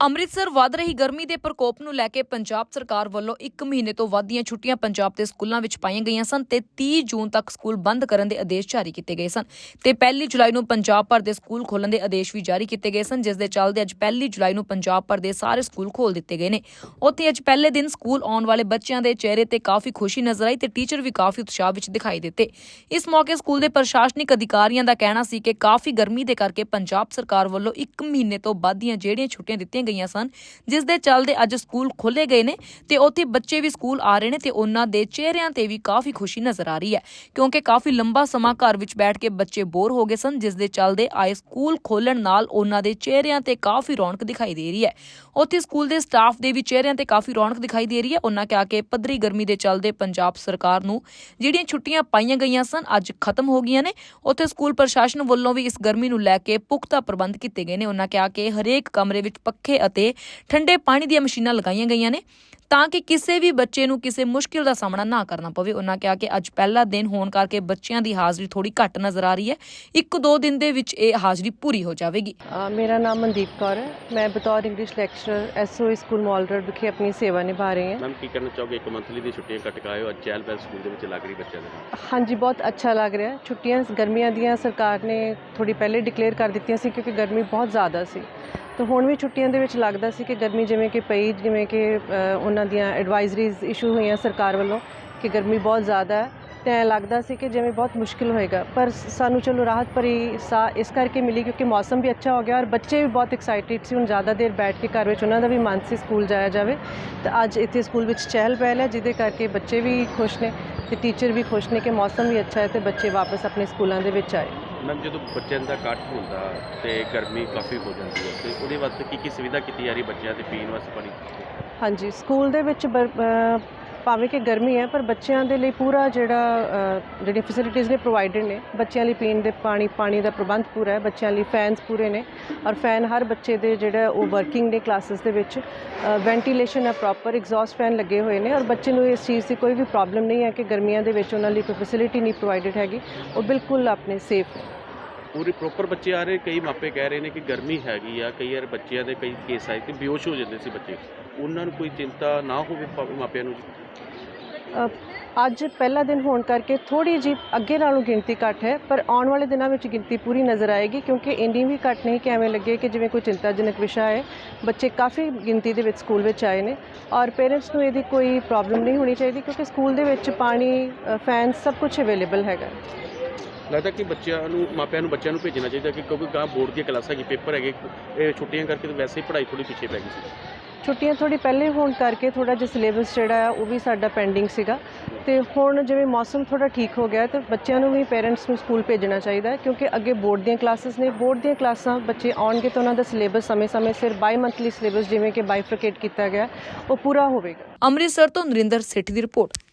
ਅੰਮ੍ਰਿਤਸਰ ਵੱਧ ਰਹੀ ਗਰਮੀ ਦੇ ਪ੍ਰਕੋਪ ਨੂੰ ਲੈ ਕੇ ਪੰਜਾਬ ਸਰਕਾਰ ਵੱਲੋਂ 1 ਮਹੀਨੇ ਤੋਂ ਵੱਧ ਦੀਆਂ ਛੁੱਟੀਆਂ ਪੰਜਾਬ ਦੇ ਸਕੂਲਾਂ ਵਿੱਚ ਪਾਈਆਂ ਗਈਆਂ ਸਨ ਤੇ 30 ਜੂਨ ਤੱਕ ਸਕੂਲ ਬੰਦ ਕਰਨ ਦੇ ਆਦੇਸ਼ ਜਾਰੀ ਕੀਤੇ ਗਏ ਸਨ। ਤੇ 1 ਜੁਲਾਈ ਨੂੰ ਪੰਜਾਬ ਭਰ ਦੇ ਸਕੂਲ ਖੋਲਣ ਦੇ ਆਦੇਸ਼ ਵੀ ਜਾਰੀ ਕੀਤੇ ਗਏ ਸਨ, ਜਿਸ ਦੇ ਚੱਲਦੇ ਅੱਜ 1 ਜੁਲਾਈ ਨੂੰ ਪੰਜਾਬ ਭਰ ਦੇ ਸਾਰੇ ਸਕੂਲ ਖੋਲ ਦਿੱਤੇ ਗਏ ਨੇ। ਉੱਥੇ ਅੱਜ ਪਹਿਲੇ ਦਿਨ ਸਕੂਲ ਆਉਣ ਵਾਲੇ ਬੱਚਿਆਂ ਦੇ ਚਿਹਰੇ ਤੇ ਕਾਫੀ ਖੁਸ਼ੀ ਨਜ਼ਰ ਆਈ ਤੇ ਟੀਚਰ ਵੀ ਕਾਫੀ ਉਤਸ਼ਾਹ ਵਿੱਚ ਦਿਖਾਈ ਦਿੱਤੇ। ਇਸ ਮੌਕੇ ਸਕੂਲ ਦੇ ਪ੍ਰਸ਼ਾਸਨਿਕ ਅਧਿਕਾਰੀਆਂ ਦਾ ਕਹਿਣਾ ਸੀ ਕਿ ਕਾਫੀ ਗਰਮੀ ਦੇ ਕਰਕੇ ਪੰਜਾਬ ਸਰਕਾਰ ਵੱਲੋਂ 1 ਮਹੀਨੇ ਤੋਂ ਵੱਧ ਦੀਆਂ ਜਿਹੜੀਆਂ ਛੁੱਟੀਆਂ ਦਿੱਤੀਆਂ ਗਈਆਂ ਸਨ, ਜਿਸ ਦੇ ਚੱਲਦੇ ਅੱਜ ਸਕੂਲ ਖੋਲੇ ਗਏ ਨੇ ਤੇ ਉੱਥੇ ਬੱਚੇ ਵੀ ਸਕੂਲ ਆ ਰਹੇ ਨੇ ਤੇ ਉਹਨਾਂ ਦੇ ਚਿਹਰਿਆਂ ਤੇ ਵੀ ਕਾਫੀ ਖੁਸ਼ੀ ਨਜ਼ਰ ਆ ਰਹੀ ਹੈ, ਕਿਉਂਕਿ ਕਾਫੀ ਲੰਬਾ ਸਮਾਂ ਘਰ ਵਿੱਚ ਬੈਠ ਕੇ ਬੱਚੇ ਬੋਰ ਹੋ ਗਏ ਸਨ, ਜਿਸ ਦੇ ਚੱਲਦੇ ਆਏ ਸਕੂਲ ਖੋਲਣ ਨਾਲ ਉਹਨਾਂ ਦੇ ਚਿਹਰਿਆਂ ਤੇ ਕਾਫੀ ਰੌਣਕ ਦਿਖਾਈ ਦੇ ਰਹੀ ਹੈ। ਉੱਥੇ ਸਕੂਲ ਦੇ ਸਟਾਫ ਦੇ ਵੀ ਚਿਹਰਿਆਂ ਤੇ ਕਾਫੀ ਰੌਣਕ ਦਿਖਾਈ ਦੇ ਰਹੀ ਹੈ। ਉਹਨਾਂ ਕਿਹਾ ਕਿ ਪੱਧਰੀ ਗਰਮੀ ਦੇ ਚੱਲਦੇ ਪੰਜਾਬ ਸਰਕਾਰ ਨੂੰ ਜਿਹੜੀਆਂ ਛੁੱਟੀਆਂ ਪਾਈਆਂ ਗਈਆਂ ਸਨ, ਅੱਜ ਖਤਮ ਹੋ ਗਈਆਂ ਨੇ। ਉੱਥੇ ਸਕੂਲ ਪ੍ਰਸ਼ਾਸਨ ਵੱਲੋਂ ਵੀ ਇਸ ਗਰਮੀ ਨੂੰ ਲੈ ਕੇ ਪੁਖਤਾ ਪ੍ਰਬੰਧ ਕੀਤੇ ਗਏ ਨੇ। ਉਹਨਾਂ ਕਿਹਾ ਕਿ ਹਰੇਕ ਕਮਰੇ ਵਿੱਚ ਪੱਖੇ ਅਤੇ ਠੰਡੇ ਪਾਣੀ ਦੀਆਂ ਮਸ਼ੀਨਾਂ ਲਗਾਈਆਂ ਗਈਆਂ ਨੇ ਤਾਂ ਕਿ ਕਿਸੇ ਵੀ ਬੱਚੇ ਨੂੰ ਕਿਸੇ ਮੁਸ਼ਕਿਲ ਦਾ ਸਾਹਮਣਾ ਨਾ ਕਰਨਾ ਪਵੇ। ਉਹਨਾਂ ਕਿਹਾ ਕਿ ਅੱਜ ਪਹਿਲਾ ਦਿਨ ਹੋਣ ਕਰਕੇ ਬੱਚਿਆਂ ਦੀ ਹਾਜ਼ਰੀ ਥੋੜੀ ਘੱਟ ਨਜ਼ਰ ਆ ਰਹੀ ਹੈ। ਇੱਕ ਦੋ ਦਿਨ ਦੇ ਵਿੱਚ ਇਹ ਹਾਜ਼ਰੀ ਪੂਰੀ ਹੋ ਜਾਵੇਗੀ। ਮੇਰਾ ਨਾਮ ਮਨਦੀਪ ਕੌਰ ਹੈ। ਮੈਂ ਬਤੌਰ English lecturer S O school mall road ਵਿਖੇ ਆਪਣੀ ਸੇਵਾ ਨਿਭਾ ਰਹੀ ਹਾਂ। ਮੈਮ ਕੀ ਕਹਿਣਾ ਚਾਹੋਗੇ? ਇੱਕ ਮੰਥਲੀ ਦੀ ਛੁੱਟੀਆਂ ਕੱਟ ਕੇ ਅੱਜ ਪਹਿਲ ਸਕੂਲ ਦੇ ਵਿੱਚ ਲੱਗ ਰਹੀ ਬੱਚਿਆਂ ਦੇ ਹਾਂਜੀ ਬਹੁਤ ਅੱਛਾ ਲੱਗ ਰਿਹਾ। ਹੈ। ਛੁੱਟੀਆਂ ਗਰਮੀਆਂ ਦੀਆਂ ਸਰਕਾਰ ਨੇ ਥੋੜੀ ਪਹਿਲੇ ਡਿਕਲੇਅਰ ਕਰ ਦਿੱਤੀਆਂ ਸੀ ਕਿਉਂਕਿ ਗਰਮੀ ਬਹੁਤ ਜ਼ਿਆਦਾ ਸੀ। ਤਾਂ ਹੁਣ ਵੀ ਛੁੱਟੀਆਂ ਦੇ ਵਿੱਚ ਲੱਗਦਾ ਸੀ ਕਿ ਗਰਮੀ ਜਿਵੇਂ ਕਿ ਪਈ, ਜਿਵੇਂ ਕਿ ਉਹਨਾਂ ਦੀਆਂ ਐਡਵਾਈਜ਼ਰੀਜ਼ ਇਸ਼ੂ ਹੋਈਆਂ ਸਰਕਾਰ ਵੱਲੋਂ ਕਿ ਗਰਮੀ ਬਹੁਤ ਜ਼ਿਆਦਾ ਹੈ। ਤੇ ਐਂ ਲੱਗਦਾ ਸੀ ਕਿ ਜਿਵੇਂ ਬਹੁਤ ਮੁਸ਼ਕਿਲ ਹੋਏਗਾ। ਪਰ ਸਾਨੂੰ ਚਲੋ ਰਾਹਤ ਭਰੀ ਸਾ ਇਸ ਕਰਕੇ ਮਿਲੀ ਕਿਉਂਕਿ ਮੌਸਮ ਵੀ ਅੱਛਾ ਹੋ ਗਿਆ ਔਰ ਬੱਚੇ ਵੀ ਬਹੁਤ ਐਕਸਾਈਟਿਡ ਸੀ। ਹੁਣ ਜ਼ਿਆਦਾ ਦੇਰ ਬੈਠ ਕੇ ਘਰ ਵਿੱਚ ਉਹਨਾਂ ਦਾ ਵੀ ਮਨ ਸੀ ਸਕੂਲ ਜਾਇਆ ਜਾਵੇ। ਤਾਂ ਅੱਜ ਇੱਥੇ ਸਕੂਲ ਵਿੱਚ ਚਹਿਲ ਪਹਿਲ ਹੈ ਜਿਹਦੇ ਕਰਕੇ ਬੱਚੇ ਵੀ ਖੁਸ਼ ਨੇ ਤੇ ਟੀਚਰ ਵੀ ਖੁਸ਼ ਨੇ ਕਿ ਮੌਸਮ ਵੀ ਅੱਛਾ ਹੈ ਤੇ ਬੱਚੇ ਵਾਪਸ ਆਪਣੇ ਸਕੂਲਾਂ ਦੇ ਵਿੱਚ ਆਏ। ਮੈਮ ਜਦੋਂ ਬੱਚਿਆਂ ਦਾ ਕੱਟ ਹੁੰਦਾ ਤੇ ਗਰਮੀ ਕਾਫੀ ਹੋ ਜਾਂਦੀ ਹੈ ਤੇ ਉਹਦੇ ਵਾਸਤੇ ਕੀ ਕੀ ਸੁਵਿਧਾ ਕੀਤੀ ਜਾ ਰਹੀ ਬੱਚਿਆਂ ਦੇ ਪੀਣ ਵਾਸਤੇ ਪਾਣੀ ਹਾਂਜੀ ਸਕੂਲ ਦੇ ਵਿੱਚ ਭਾਵੇਂ ਕਿ ਗਰਮੀ ਹੈ ਪਰ ਬੱਚਿਆਂ ਦੇ ਲਈ ਪੂਰਾ ਜਿਹੜਾ ਅ, ਜਿਹੜੀਆਂ ਫੈਸਿਲਿਟੀਜ਼ ਨੇ ਪ੍ਰੋਵਾਈਡਡ ਨੇ ਬੱਚਿਆਂ ਲਈ ਪੀਣ ਦੇ ਪਾਣੀ ਪਾਣੀ ਦਾ ਪ੍ਰਬੰਧ ਪੂਰਾ ਹੈ ਬੱਚਿਆਂ ਲਈ ਫੈਨਸ ਪੂਰੇ ਨੇ ਔਰ ਫੈਨ ਹਰ ਬੱਚੇ ਦੇ ਜਿਹੜਾ ਉਹ ਵਰਕਿੰਗ ਨੇ ਕਲਾਸਿਸ ਦੇ ਵਿੱਚ ਵੈਂਟੀਲੇਸ਼ਨ ਹੈ ਪ੍ਰੋਪਰ ਐਗਜ਼ੌਸਟ ਫੈਨ ਲੱਗੇ ਹੋਏ ਨੇ ਔਰ ਬੱਚੇ ਨੂੰ ਇਸ ਚੀਜ਼ ਦੀ ਕੋਈ ਵੀ ਪ੍ਰੋਬਲਮ ਨਹੀਂ ਹੈ ਕਿ ਗਰਮੀਆਂ ਦੇ ਵਿੱਚ ਉਹਨਾਂ ਲਈ ਕੋਈ ਫੈਸਿਲਿਟੀ ਨਹੀਂ ਪ੍ਰੋਵਾਈਡਡ ਹੈਗੀ ਉਹ ਬਿਲਕੁਲ ਆਪਣੇ ਸੇਫ ਨੇ। ਪੂਰੇ ਪ੍ਰੋਪਰ ਬੱਚੇ ਆ ਰਹੇ ਕਈ ਮਾਪੇ ਕਹਿ ਰਹੇ ਨੇ ਕਿ ਗਰਮੀ ਹੈਗੀ ਆ ਕਈ ਵਾਰ ਬੱਚਿਆਂ ਦੇ ਕਈ ਕੇਸ ਆਏ ਕਿ ਬੇਹੋਸ਼ ਹੋ ਜਾਂਦੇ ਸੀ ਬੱਚੇ। ਉਹਨਾਂ ਨੂੰ ਕੋਈ ਚਿੰਤਾ ਨਾ ਹੋਵੇ ਮਾਪਿਆਂ ਨੂੰ ਅੱਜ ਪਹਿਲਾ ਦਿਨ ਹੋਣ ਕਰਕੇ ਥੋੜੀ ਜੀ ਅੱਗੇ ਨਾਲੋਂ ਗਿਣਤੀ ਘੱਟ ਹੈ, ਪਰ ਆਉਣ ਵਾਲੇ ਦਿਨਾਂ ਵਿੱਚ ਗਿਣਤੀ ਪੂਰੀ ਨਜ਼ਰ ਆਏਗੀ ਕਿਉਂਕਿ ਇੰਨੀ ਵੀ ਘੱਟ ਨਹੀਂ ਕਿ ਐਵੇਂ ਲੱਗੇ ਕਿ ਜਿਵੇਂ ਕੋਈ ਚਿੰਤਾਜਨਕ ਵਿਸ਼ਾ ਹੈ। ਬੱਚੇ ਕਾਫੀ ਗਿਣਤੀ ਦੇ ਵਿੱਚ ਸਕੂਲ ਵਿੱਚ ਆਏ ਨੇ ਔਰ ਪੇਰੈਂਟਸ ਨੂੰ ਇਹਦੀ ਕੋਈ ਪ੍ਰੋਬਲਮ ਨਹੀਂ ਹੋਣੀ ਚਾਹੀਦੀ ਕਿਉਂਕਿ ਸਕੂਲ ਦੇ ਵਿੱਚ ਪਾਣੀ ਫੈਨ ਸਭ ਕੁਝ ਅਵੇਲੇਬਲ ਹੈਗਾ। ਲੱਗਦਾ ਕਿ ਬੱਚਿਆਂ ਨੂੰ, ਮਾਪਿਆਂ ਨੂੰ, ਬੱਚਿਆਂ ਨੂੰ ਭੇਜਣਾ ਚਾਹੀਦਾ ਕਿ ਕਿਉਂਕਿ ਗਾਂ ਬੋਰਡ ਦੀਆਂ ਕਲਾਸਾਂ ਕੀ ਪੇਪਰ ਹੈਗੇ, ਇਹ ਛੁੱਟੀਆਂ ਕਰਕੇ ਤਾਂ ਵੈਸੇ ਹੀ ਪੜ੍ਹਾਈ ਥੋੜੀ ਪਿੱਛੇ ਪੈ ਗਈ ਸੀ। ਛੁੱਟੀਆਂ ਥੋੜੀ ਪਹਿਲੇ ਹੋਣ ਕਰਕੇ ਥੋੜਾ ਜਿਹਾ ਸਿਲੇਬਸ ਜਿਹੜਾ ਆ, ਉਹ ਵੀ ਸਾਡਾ ਪੈਂਡਿੰਗ ਸੀਗਾ। ਤੇ ਹੁਣ ਜਿਵੇਂ ਮੌਸਮ ਥੋੜਾ ਠੀਕ ਹੋ ਗਿਆ ਤੇ ਬੱਚਿਆਂ ਨੂੰ ਵੀ ਪੇਰੈਂਟਸ ਨੂੰ ਸਕੂਲ ਭੇਜਣਾ ਚਾਹੀਦਾ ਹੈ, ਕਿਉਂਕਿ ਅੱਗੇ ਬੋਰਡ ਦੀਆਂ ਕਲਾਸਿਸ ਨੇ। ਬੋਰਡ ਦੀਆਂ ਕਲਾਸਾਂ ਬੱਚੇ ਆਉਣਗੇ ਤਾਂ ਉਹਨਾਂ ਦਾ ਸਿਲੇਬਸ ਸਮੇਂ-ਸਮੇਂ ਸਿਰ ਬਾਈ ਮੰਥਲੀ ਸਿਲੇਬਸ ਜਿਵੇਂ ਕਿ ਬਾਈਫਰਕੇਟ ਕੀਤਾ ਗਿਆ, ਉਹ ਪੂਰਾ ਹੋਵੇਗਾ। ਅੰਮ੍ਰਿਤਸਰ ਤੋਂ ਨਰਿੰਦਰ ਸੇਠੀ ਦੀ ਰਿਪੋਰਟ।